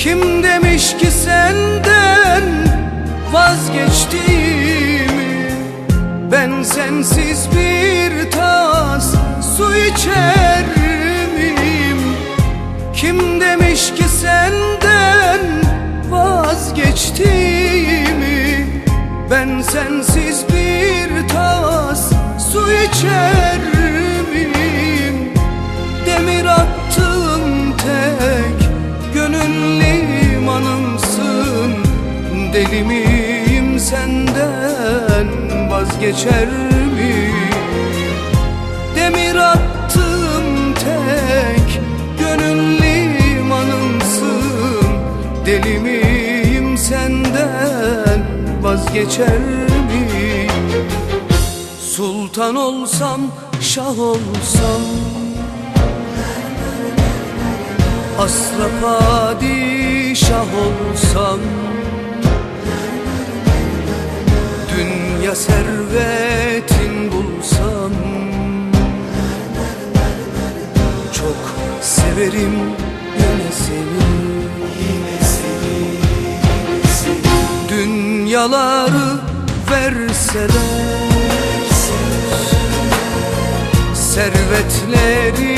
Kim demiş ki senden vazgeçtiğimi? Ben sensiz bir tas su içer miyim? Kim demiş ki senden vazgeçtiğimi? Ben sensiz bir tas su içer Deli miyim senden vazgeçer miyim? Demir attığım tek gönül limanımsın. Deli miyim senden vazgeçer miyim? Sultan olsam şah olsam Asla padişah olsam Dünya servetin bulsam. Çok severim yine seni. Dünyaları verseler Servetleri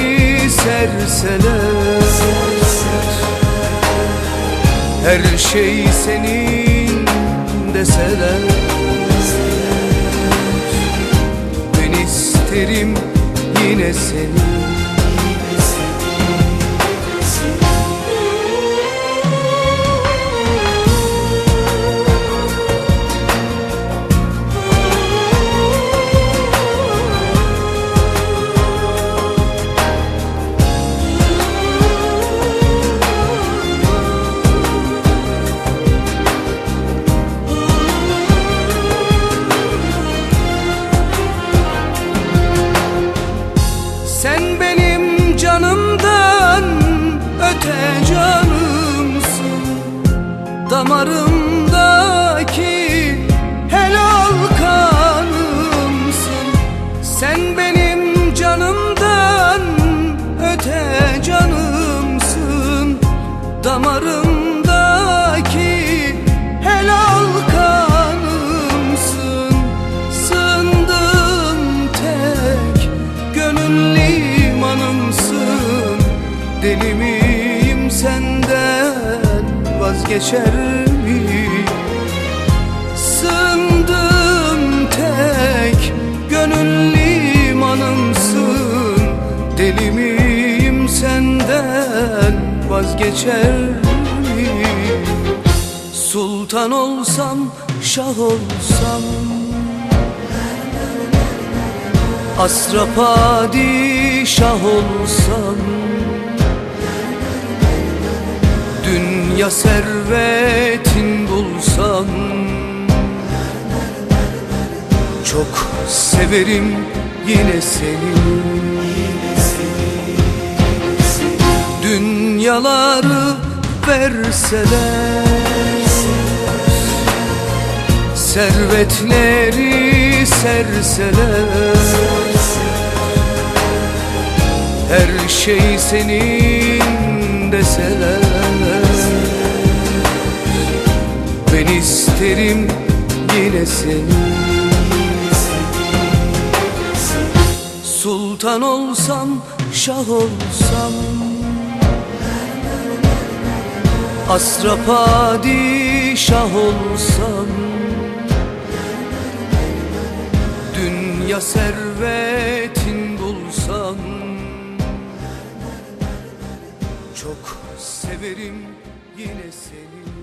serseler. Her şey senin deseler isterim yine seni Sen benim canımdan öte canımsın. Damarımdaki helal kanımsın. Sen benim canımdan öte canımsın. Damarımdaki helal Deli miyim senden? Vazgeçer miyim? Sığındığım tek gönül limanımsın. Deli miyim senden? Vazgeçer miyim? Sultan olsam şah olsam. Asra padişah olsam Dünya servetin bulsam Çok severim yine seni. Dünyaları verseler Servetleri serseler. Her şey senin deseler isterim yine seni. Sultan olsam, şah olsam Asra padişah olsam Dünya servetin bulsam Çok severim yine seni